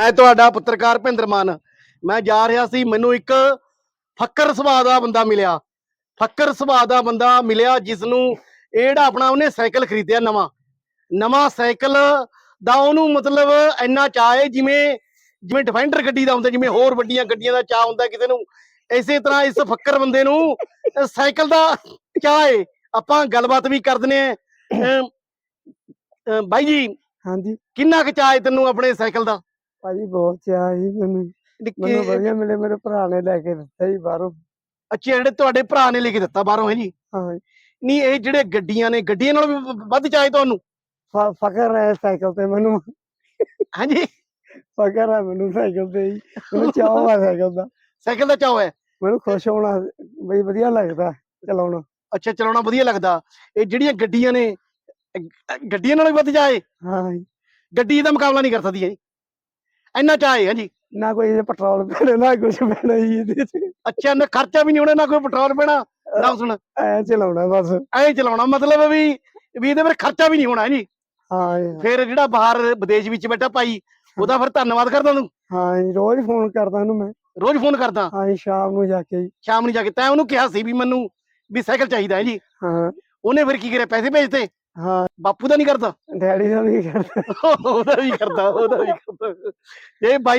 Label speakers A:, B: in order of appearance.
A: ਮੈਂ ਤੁਹਾਡਾ ਪੱਤਰਕਾਰ ਭਿੰਦਰ ਮਾਨ। ਮੈਂ ਜਾ ਰਿਹਾ ਸੀ ਮੈਨੂੰ ਇੱਕ ਫੱਕਰ ਸੁਭਾਅ ਦਾ ਬੰਦਾ ਮਿਲਿਆ। ਫੱਕਰ ਸੁਭਾਅ ਦਾ ਬੰਦਾ ਮਿਲਿਆ ਜਿਸ ਨੂੰ ਇਹ ਜਿਹੜਾ ਆਪਣਾ ਉਹਨੇ ਸਾਈਕਲ ਖਰੀਦਿਆ ਨਵਾਂ। ਨਵਾਂ ਸਾਈਕਲ ਦਾ ਉਹਨੂੰ ਮਤਲਬ ਇੰਨਾ ਚਾਅ ਹੈ ਜਿਵੇਂ ਜਿਵੇਂ ਡਿਫੈਂਡਰ ਗੱਡੀ ਦਾ ਹੁੰਦਾ ਜਿਵੇਂ ਹੋਰ ਵੱਡੀਆਂ ਗੱਡੀਆਂ ਦਾ ਚਾਅ ਹੁੰਦਾ ਕਿਸੇ ਨੂੰ। ਇਸੇ ਤਰ੍ਹਾਂ ਇਸ ਫੱਕਰ ਬੰਦੇ ਨੂੰ ਸਾਈਕਲ ਦਾ ਚਾਅ ਹੈ। ਆਪਾਂ ਗੱਲਬਾਤ ਵੀ ਕਰ ਦਿੰਦੇ ਆ ਬਾਈ ਜੀ
B: ਹਾਂਜੀ।
A: ਕਿੰਨਾ ਕੁ ਚਾਅ ਹੈ ਤੈਨੂੰ ਆਪਣੇ ਸਾਈਕਲ ਦਾ?
B: ਭਾਜੀ ਬਹੁਤ ਚਾਅ ਸੀ ਮੈਨੂੰ। ਮੈਨੂੰ
A: ਕਿ-
B: ਵਧੀਆ ਮਿਲੇ ਮੇਰੇ ਭਰਾ ਨੇ ਲੈ ਕੇ ਦਿੱਤਾ ਜੀ ਬਾਹਰੋਂ।
A: ਅੱਛਾ ਜਿਹੜੇ ਤੁਹਾਡੇ ਭਰਾ ਨੇ ਲੈ ਕੇ ਦਿੱਤਾ ਬਾਹਰੋਂ ਹੈ ਜੀ?
B: ਹਾਂ
A: ਨਹੀਂ ਇਹ ਜਿਹੜੇ ਗੱਡੀਆਂ ਨੇ ਗੱਡੀਆਂ ਨਾਲੋਂ ਵੀ ਵ- ਵੱਧ ਚਾਹੇ ਤੁਹਾਨੂੰ?
B: ਫ- ਫਕਰ ਹੈ ਸਾਈਕਲ ਤੇ ਮੈਨੂੰ।
A: ਹਾਂਜੀ
B: ਫਕਰ ਹੈ ਮੈਨੂੰ ਸਾਈਕਲ ਤੇ ਜੀ। ਮੈਨੂੰ ਚਾਅ ਹੈ ਸਾਈਕਲ ਦਾ।
A: ਸਾਈਕਲ ਦਾ ਚਾਅ ਹੈ
B: ਮੈਨੂੰ ਖੁਸ਼ ਹੋਣਾ ਬਈ ਵਧੀਆ ਲੱਗਦਾ ਚਲਾਉਣਾ।
A: ਅੱਛਾ ਚਲਾਉਣਾ ਵਧੀਆ ਲੱਗਦਾ। ਇਹ ਜਿਹੜੀਆਂ ਗੱਡੀਆਂ ਨੇ ਗੱਡੀਆਂ ਨਾਲੋਂ ਵੀ ਵੱਧ ਚਾਹੇ
B: ਹਾਂ? ਜੀ।
A: ਗੱਡੀ ਦਾ ਮੁਕਾਬਲਾ ਨਹੀਂ ਕਰ ਸਕਦੀ ਹੈ ਇੰਨਾ ਚਾਹੇ ਹੈ ਜੀ।
B: ਨਾ ਕੋਈ ਇਹਦੇ ਪੈਟਰੋਲ ਪੈਣਾ ਨਾ ਕੁਝ ਪੈਣਾ ਜੀ ਇਹਦੇ ਚ।
A: ਅੱਛਾ ਨਾ ਖਰਚਾ ਵੀ ਨਹੀਂ ਹੋਣਾ ਨਾ ਕੋਈ ਪੈਟਰੋਲ ਪੈਣਾ। ਨਾ ਸੁਣ।
B: ਐ ਚਲਾਉਣਾ ਬਸ।
A: ਐਂ ਚਲਾਉਣਾ ਮਤਲਬ ਵੀ ਵੀ ਇਹਦੇ ਫਿਰ ਖਰਚਾ ਵੀ ਨਹੀਂ ਹੋਣਾ ਜੀ।
B: ਹਾਂ ਜੀ।
A: ਫਿਰ ਜਿਹੜਾ ਬਾਹਰ ਵਿਦੇਸ਼ ਵਿੱਚ ਬੈਠਾ ਭਾਈ ਉਹਦਾ ਫਿਰ ਧੰਨਵਾਦ ਕਰਦਾ ਤੂੰ।
B: ਹਾਂ ਜੀ ਰੋਜ਼ ਫੋਨ ਕਰਦਾ ਉਹਨੂੰ ਮੈਂ।
A: ਰੋਜ਼ ਫੋਨ ਕਰਦਾ।
B: ਹਾਂ ਜੀ ਸ਼ਾਮ ਨੂੰ ਜਾ ਕੇ ਜੀ।
A: ਸ਼ਾਮ ਨੂੰ ਜਾ ਕੇ ਤੈਂ ਉਹਨੂੰ ਕਿਹਾ ਸੀ ਵੀ ਮੈਨੂੰ ਵੀ ਸਾਈਕਲ ਚਾਹੀਦਾ ਹੈ ਜੀ।
B: ਹਾਂ।
A: ਉਹਨੇ ਫਿਰ ਕੀ ਕਰਿਆ ਪੈਸੇ ਭੇਜਤੇ।
B: ਹਾਂ
A: ਬਾਪੂ ਦਾ ਨਹੀਂ ਕਰਦਾ।
B: ਡੈਡੀ ਦਾ ਵੀ ਕਰਦਾ।
A: ਉਹਦਾ ਵੀ ਕਰਦਾ ਉਹਦਾ ਵੀ ਕਰਦਾ। ਇਹ ਬਾਈ